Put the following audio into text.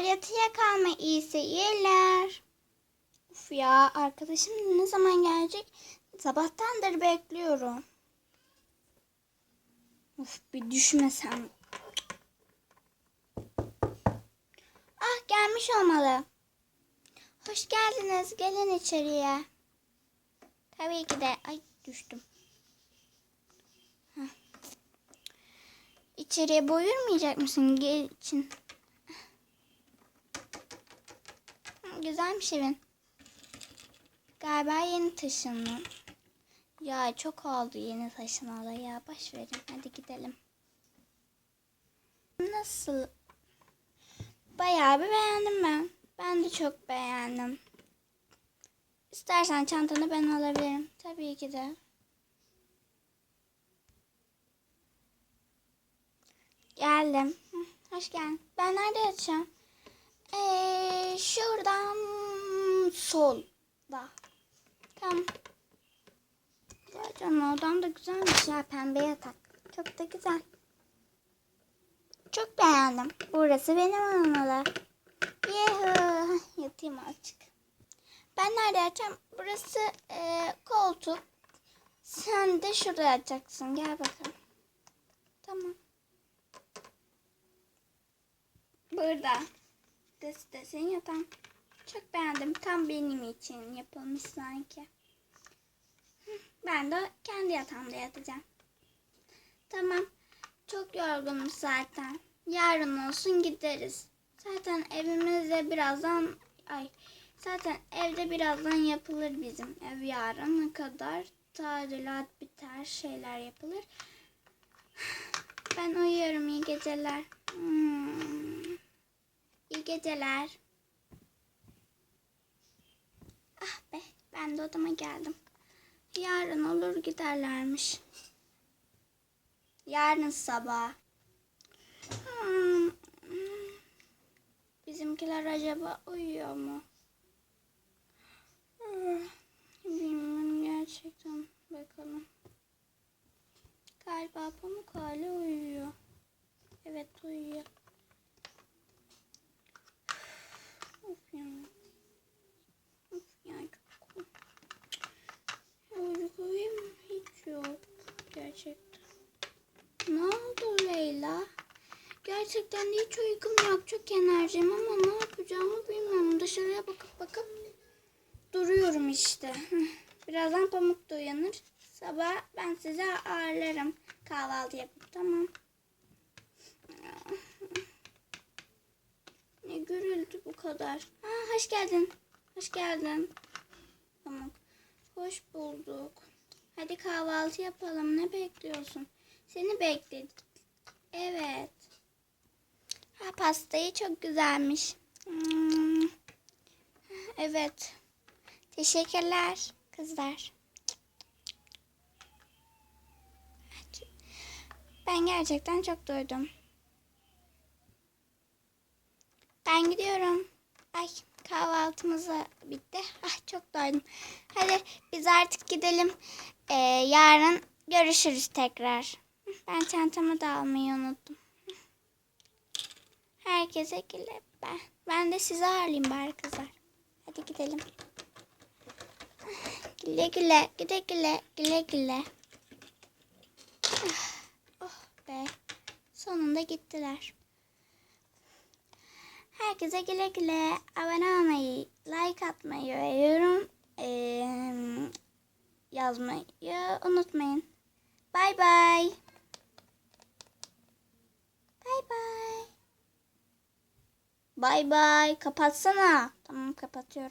Gel yatıya kalma iyi seyirler. Uf ya arkadaşım ne zaman gelecek? Sabahtandır bekliyorum. Uf bir düşmesem. Ah gelmiş olmalı. Hoş geldiniz. Gelin içeriye. Tabii ki de. Ay düştüm. Heh. İçeriye buyurmayacak mısın? Gel için. Güzelmiş evin. Galiba yeni taşındın. Ya çok oldu yeni taşınalı ya. Boş verin. Hadi gidelim. Nasıl? Bayağı bir beğendim ben. Ben de çok beğendim. İstersen çantanı ben alabilirim. Tabii ki de. Geldim. Hoş geldin. Ben nerede yatacağım? Ee, şuradan solda. Vay canına odam da güzelmiş ya. Pembe yatak. Çok da güzel. Çok beğendim. Burası benim olmalı. Yuhu. Yatayım azıcık. Ben nerede yatacağım? Burası e, koltuk. Sen de şurada yatacaksın. Gel bakalım. Tamam. Burada. Burası da senin yatağın. Çok beğendim. Tam benim için yapılmış sanki. Ben de kendi yatağımda yatacağım. Tamam. Çok yorgunum zaten. Yarın olsun gideriz. Zaten evimizde birazdan ay zaten evde birazdan yapılır bizim ev yarına kadar tadilat biter şeyler yapılır. Ben uyuyorum iyi geceler. Hmm. İyi geceler. Ah be ben de odama geldim. Yarın olur giderlermiş. Yarın sabah. Hmm. Bizimkiler acaba uyuyor mu? Hmm. Bilmiyorum gerçekten. Bakalım. Galiba Pamuk hala uyuyor. Evet uyuyor. Of ya. Çok. Uykum hiç yok. Gerçekten. Ne oldu Leyla? Gerçekten hiç uykum yok. Çok enerjim ama ne yapacağımı bilmiyorum. Dışarıya bakıp bakıp duruyorum işte. Birazdan Pamuk da uyanır. Sabah ben size ağırlarım. Kahvaltı yapıp tamam. Kadar. Ha, hoş geldin. Hoş geldin. Pamuk. Hoş bulduk. Hadi kahvaltı yapalım. Ne bekliyorsun? Seni bekledik. Evet. Ha, pastayı çok güzelmiş. Hmm. Evet. Teşekkürler kızlar. Ben gerçekten çok doydum. Ben gidiyorum. Ay kahvaltımız bitti. Ah çok doydum. Hadi biz artık gidelim. Ee, yarın görüşürüz tekrar. Ben çantamı da almayı unuttum. Herkese güle. Ben, ben de sizi ağırlayayım bari kızlar. Hadi gidelim. Güle güle, güle güle, güle güle. Ah, Oh be. Sonunda gittiler. Herkese güle güle. Abone olmayı, like atmayı ve yorum eee, yazmayı unutmayın. Bay bay. Bay bay. Bay bay. Kapatsana. Tamam kapatıyorum.